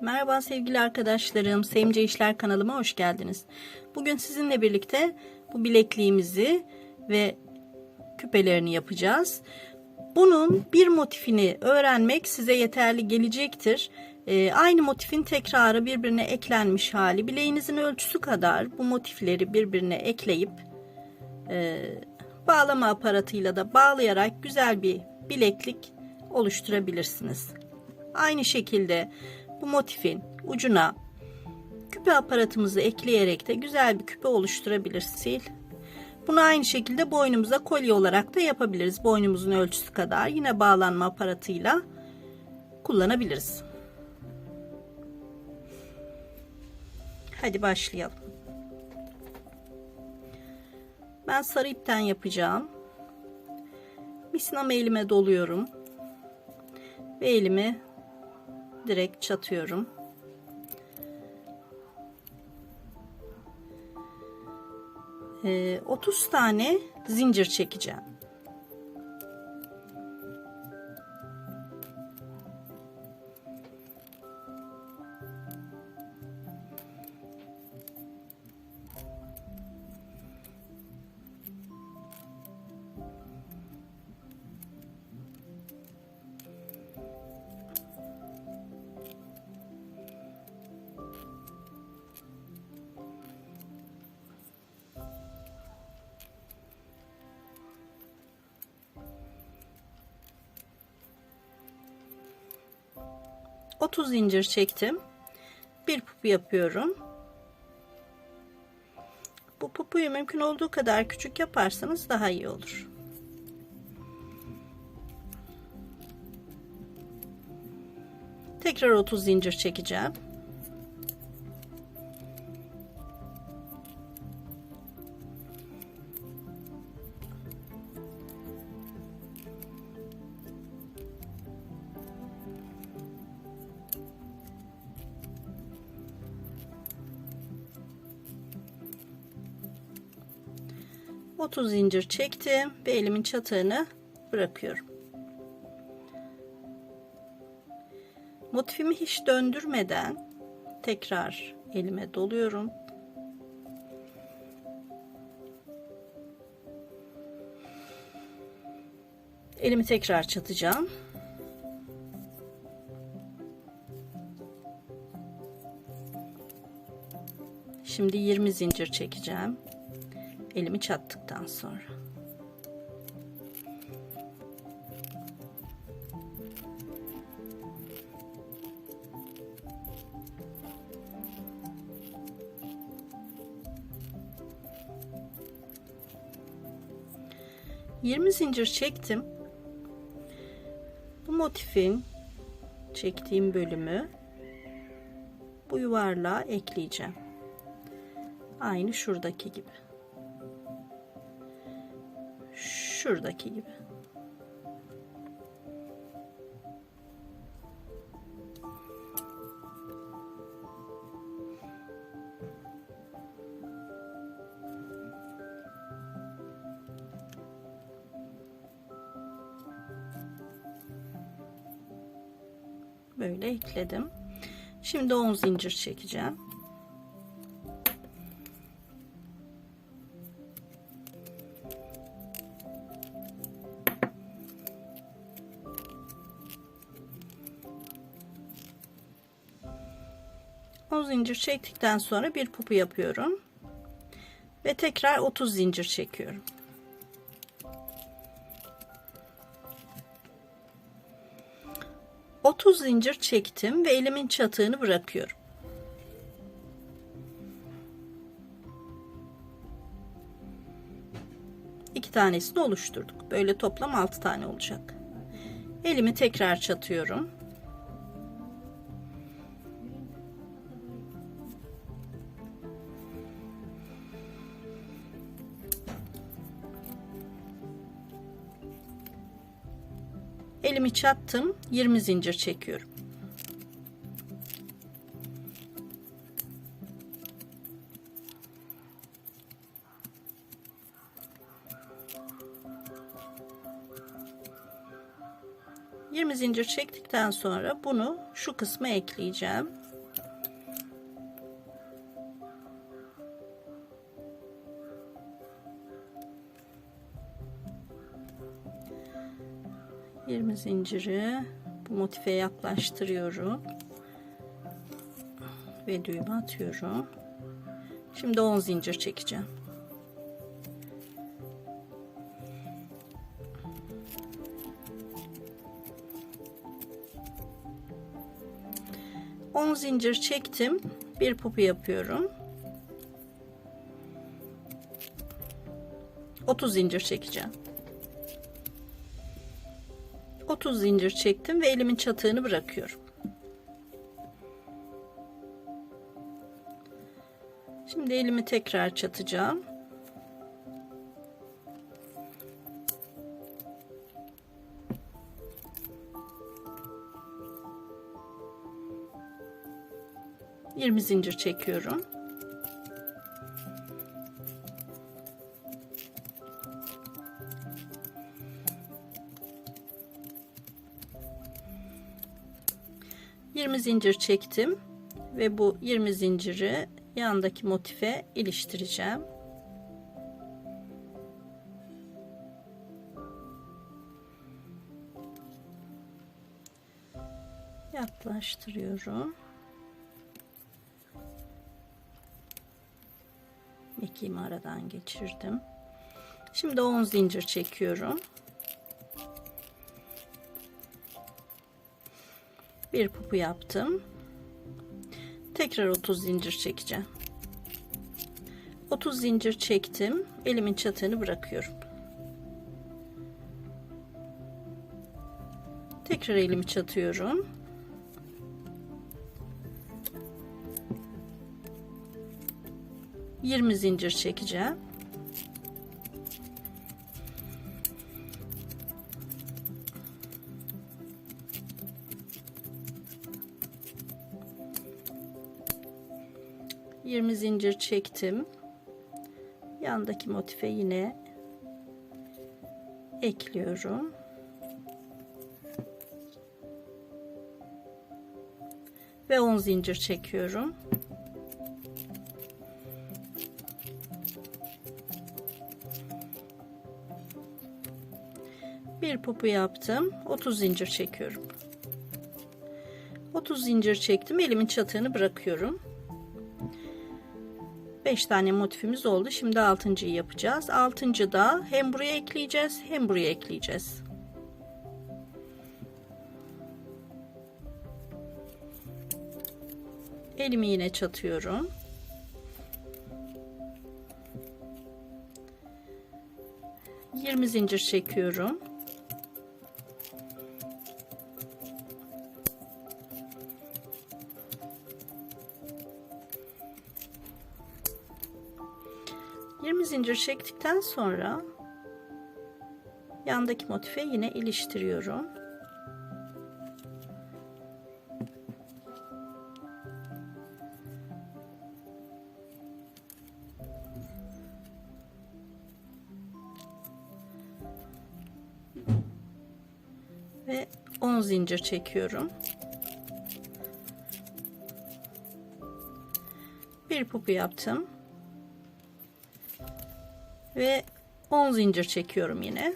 Merhaba sevgili arkadaşlarım. Sevimce İşler kanalıma hoş geldiniz. Bugün sizinle birlikte bu bilekliğimizi ve küpelerini yapacağız. Bunun bir motifini öğrenmek size yeterli gelecektir. Ee, aynı motifin tekrarı birbirine eklenmiş hali. Bileğinizin ölçüsü kadar bu motifleri birbirine ekleyip e, bağlama aparatıyla da bağlayarak güzel bir bileklik oluşturabilirsiniz. Aynı şekilde bu motifin ucuna küpe aparatımızı ekleyerek de güzel bir küpe oluşturabilirsiniz. Bunu aynı şekilde boynumuza kolye olarak da yapabiliriz. Boynumuzun ölçüsü kadar yine bağlanma aparatıyla kullanabiliriz. Hadi başlayalım. Ben sarı ipten yapacağım. Misinamı elime doluyorum. Ve elimi direkt çatıyorum. Ee, 30 tane zincir çekeceğim. Otuz zincir çektim. Bir pupu yapıyorum. Bu pupuyu mümkün olduğu kadar küçük yaparsanız daha iyi olur. Tekrar 30 zincir çekeceğim. Otuz zincir çektim ve elimin çatığını bırakıyorum. Motifimi hiç döndürmeden tekrar elime doluyorum. Elimi tekrar çatacağım. Şimdi 20 zincir çekeceğim. Elimi çattıktan sonra. Yirmi zincir çektim. Bu motifin çektiğim bölümü bu yuvarlığa ekleyeceğim. Aynı şuradaki gibi. Şuradaki gibi. Böyle ekledim. Şimdi 10 zincir çekeceğim. Zincir çektikten sonra bir pupu yapıyorum. Ve tekrar 30 zincir çekiyorum. Otuz zincir çektim ve elimin çatığını bırakıyorum. İki tanesini oluşturduk. Böyle toplam altı tane olacak. Elimi tekrar çatıyorum. Elimi çattım 20 zincir çekiyorum 20 zincir çektikten sonra bunu şu kısma ekleyeceğim. Yirmi zinciri bu motife yaklaştırıyorum ve düğme atıyorum. Şimdi 10 zincir çekeceğim. On zincir çektim. Bir pupu yapıyorum. 30 zincir çekeceğim. 30 zincir çektim ve elimin çatığını bırakıyorum. Şimdi elimi tekrar çatacağım. Yirmi zincir çekiyorum. Yirmi zincir çektim ve bu 20 zinciri yandaki motife iliştireceğim. Yaklaştırıyorum. İkiğimi aradan geçirdim. Şimdi 10 zincir çekiyorum. Bir pupu yaptım. Tekrar 30 zincir çekeceğim. 30 zincir çektim. Elimin çatığını bırakıyorum. Tekrar elimi çatıyorum. Yirmi zincir çekeceğim. Yirmi zincir çektim. Yandaki motife yine ekliyorum. Ve 10 zincir çekiyorum. Bir pupu yaptım. 30 zincir çekiyorum. 30 zincir çektim. Elimin çatığını bırakıyorum. 5 tane motifimiz oldu. Şimdi 6.yı yapacağız. 6. da hem buraya ekleyeceğiz hem buraya ekleyeceğiz. Elimi yine çatıyorum. Yirmi zincir çekiyorum. Zincir çektikten sonra yandaki motife yine iliştiriyorum. Ve 10 zincir çekiyorum. Bir pupu yaptım ve 10 zincir çekiyorum yine.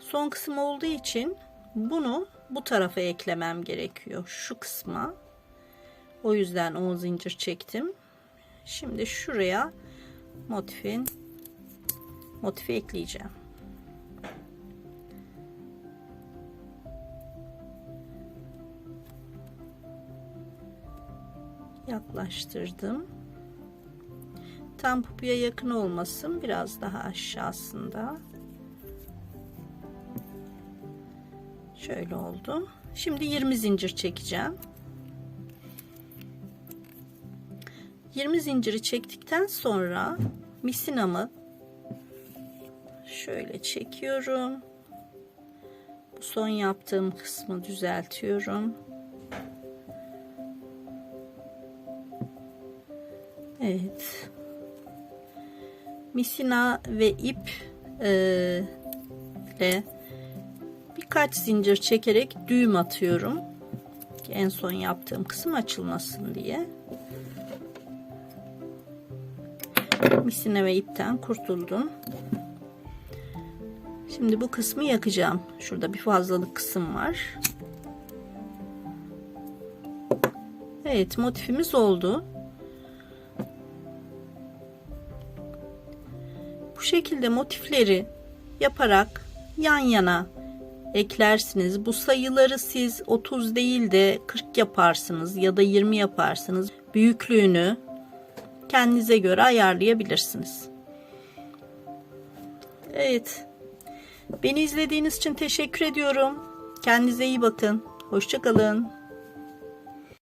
Son kısım olduğu için bunu bu tarafa eklemem gerekiyor. Şu kısma. O yüzden 10 zincir çektim. Şimdi şuraya motifin motifi ekleyeceğim. Yaklaştırdım tam pupuya yakın olmasın biraz daha aşağısında. Şöyle oldu. Şimdi 20 zincir çekeceğim. 20 zinciri çektikten sonra misinamı şöyle çekiyorum. Bu son yaptığım kısmı düzeltiyorum. Evet misina ve ip e, iple birkaç zincir çekerek düğüm atıyorum. En son yaptığım kısım açılmasın diye. Misine ve ipten kurtuldum. Şimdi bu kısmı yakacağım. Şurada bir fazlalık kısım var. Evet motifimiz oldu. Şekilde motifleri yaparak yan yana eklersiniz. Bu sayıları siz 30 değil de 40 yaparsınız ya da 20 yaparsınız. Büyüklüğünü kendinize göre ayarlayabilirsiniz. Evet. Beni izlediğiniz için teşekkür ediyorum. Kendinize iyi bakın. Hoşçakalın.